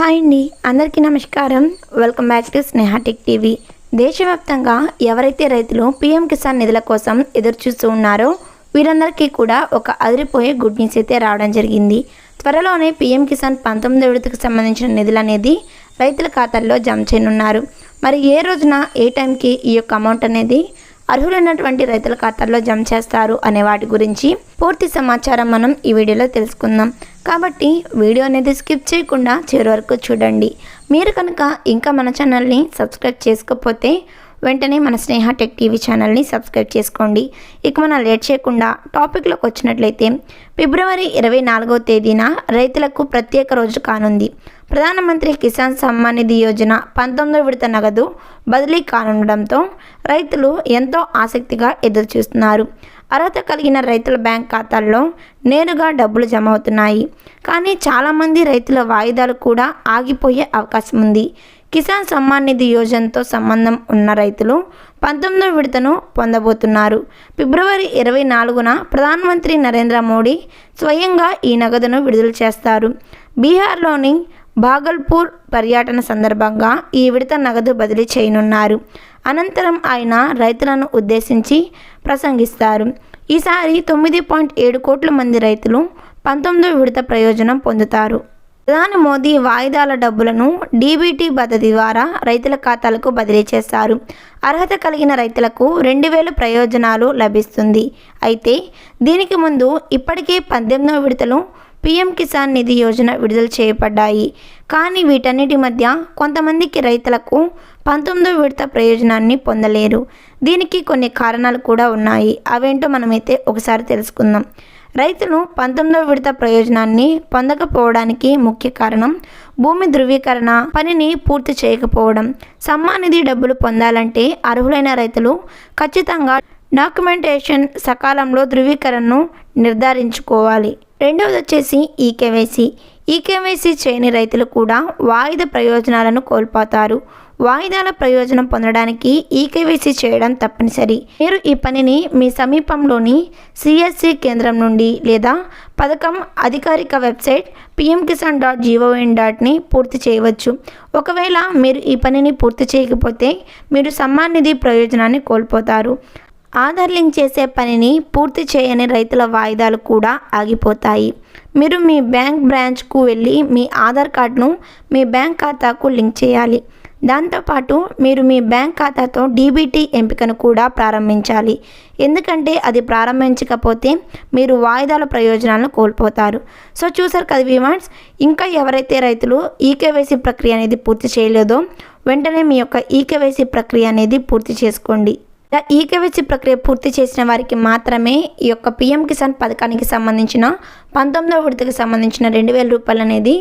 Hi అండి. అందరికీ నమస్కారం. Welcome back to Sneha tech TV. దేశవ్యాప్తంగా ఎవరైతే రైతులు పీఎం కిసాన్ నిధుల కోసం ఎదురుచూస్తూ ఉన్నారో వీరందరికీ కూడా ఒక అదిరిపోయే గుడ్ న్యూస్ అయితే రావడం జరిగింది. త్వరలోనే పీఎం కిసాన్ పంతొమ్మిది విడతకు సంబంధించిన నిధులు అనేది రైతుల ఖాతాల్లో జమ చేయనున్నారు. మరి ఏ రోజున ఏ టైంకి ఈ యొక్క అమౌంట్ అనేది అర్హులైనటువంటి రైతుల ఖాతాల్లో జమ చేస్తారు అనే వాటి గురించి పూర్తి సమాచారం మనం ఈ వీడియోలో తెలుసుకుందాం. కాబట్టి వీడియో అనేది స్కిప్ చేయకుండా చివరి వరకు చూడండి. మీరు కనుక ఇంకా మన ఛానల్ని సబ్స్క్రైబ్ చేసుకోకపోతే వెంటనే మన స్నేహ టెక్ టీవీ ఛానల్ని సబ్స్క్రైబ్ చేసుకోండి. ఇక మనం లేట్ చేయకుండా టాపిక్లోకి వచ్చినట్లయితే ఫిబ్రవరి ఇరవై నాలుగో తేదీన రైతులకు ప్రత్యేక రోజు కానుంది. ప్రధానమంత్రి కిసాన్ సమ్మాన్ నిధి యోజన పంతొమ్మిదో విడత నగదు బదిలీ కానుండడంతో రైతులు ఎంతో ఆసక్తిగా ఎదురుచూస్తున్నారు. అర్హత కలిగిన రైతుల బ్యాంక్ ఖాతాల్లో నేరుగా డబ్బులు జమ అవుతున్నాయి. కానీ చాలామంది రైతుల వాయిదాలు కూడా ఆగిపోయే అవకాశం ఉంది. కిసాన్ సమ్మాన్ నిధి యోజనతో సంబంధం ఉన్న రైతులు పంతొమ్మిదో విడతను పొందబోతున్నారు. ఫిబ్రవరి ఇరవై నాలుగున ప్రధానమంత్రి నరేంద్ర మోడీ స్వయంగా ఈ నగదును విడుదల చేస్తారు. బీహార్లోని భాగల్పూర్ పర్యటన సందర్భంగా ఈ విడత నగదు బదిలీ చేయనున్నారు. అనంతరం ఆయన రైతులను ఉద్దేశించి ప్రసంగిస్తారు. ఈసారి తొమ్మిది పాయింట్ ఏడు కోట్ల మంది రైతులు పంతొమ్మిదో విడత ప్రయోజనం పొందుతారు. ప్రధాని మోదీ వాయిదాల డబ్బులను డీబీటీ పద్ధతి ద్వారా రైతుల ఖాతాలకు బదిలీ చేస్తారు. అర్హత కలిగిన రైతులకు రెండు వేల ప్రయోజనాలు లభిస్తుంది. అయితే దీనికి ముందు ఇప్పటికే పద్దెనిమిదవ విడతలు పీఎం కిసాన్ నిధి యోజన విడుదల చేయబడ్డాయి. కానీ వీటన్నిటి మధ్య కొంతమందికి రైతులకు పంతొమ్మిదో విడత ప్రయోజనాన్ని పొందలేరు. దీనికి కొన్ని కారణాలు కూడా ఉన్నాయి. అవేంటో మనమైతే ఒకసారి తెలుసుకుందాం. రైతులు పంతొమ్మిదవ విడత ప్రయోజనాన్ని పొందకపోవడానికి ముఖ్య కారణం భూమి ధృవీకరణ పనిని పూర్తి చేయకపోవడం. సమ్మానిధి డబ్బులు పొందాలంటే అర్హులైన రైతులు ఖచ్చితంగా డాక్యుమెంటేషన్ సకాలంలో ధృవీకరణను నిర్ధారించుకోవాలి. రెండవది వచ్చేసి ఈకేవైసీ. ఈకేవైసీ చేయని రైతులు కూడా వాయిదా ప్రయోజనాలను కోల్పోతారు. వాయిదాల ప్రయోజనం పొందడానికి ఈకేవైసీ చేయడం తప్పనిసరి. మీరు ఈ పనిని మీ సమీపంలోని సిఎస్సి కేంద్రం నుండి లేదా పథకం అధికారిక వెబ్సైట్ పిఎం కిసాన్ డాట్ జీఓఎన్ డాట్ని పూర్తి చేయవచ్చు. ఒకవేళ మీరు ఈ పనిని పూర్తి చేయకపోతే మీరు సమ్మాన్ నిధి ప్రయోజనాన్ని కోల్పోతారు. ఆధార్ లింక్ చేసే పనిని పూర్తి చేయని రైతుల వాయిదాలు కూడా ఆగిపోతాయి. మీరు మీ బ్యాంక్ బ్రాంచ్కు వెళ్ళి మీ ఆధార్ కార్డును మీ బ్యాంక్ ఖాతాకు లింక్ చేయాలి. దాంతోపాటు మీరు మీ బ్యాంక్ ఖాతాతో డీబీటీ ఎంపికను కూడా ప్రారంభించాలి. ఎందుకంటే అది ప్రారంభించకపోతే మీరు వాయిదాల ప్రయోజనాలను కోల్పోతారు. సో చూసారు కదా విమాన్స్ ఇంకా ఎవరైతే రైతులు ఈకేవైసీ ప్రక్రియ అనేది పూర్తి చేయలేదో వెంటనే మీ యొక్క ఈకేవైసీ ప్రక్రియ అనేది పూర్తి చేసుకోండి. ఇలా ఈకేవైసీ ప్రక్రియ పూర్తి చేసిన వారికి మాత్రమే ఈ యొక్క పిఎం కిసాన్ పథకానికి సంబంధించిన పంతొమ్మిదవ విడతకు సంబంధించిన రెండు వేల రూపాయలు అనేది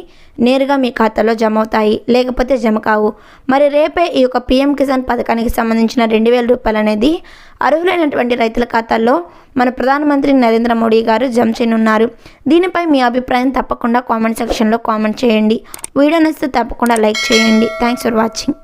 నేరుగా మీ ఖాతాలో జమ అవుతాయి లేకపోతే జమ కావు. మరి రేపే ఈ యొక్క పిఎం కిసాన్ పథకానికి సంబంధించిన రెండు వేల రూపాయలు అనేది అర్హులైనటువంటి రైతుల ఖాతాల్లో మన ప్రధానమంత్రి నరేంద్ర మోడీ గారు జమ చేయనున్నారు. దీనిపై మీ అభిప్రాయం తప్పకుండా కామెంట్ సెక్షన్లో కామెంట్ చేయండి. వీడియో నచ్చితే తప్పకుండా లైక్ చేయండి. Thanks for watching.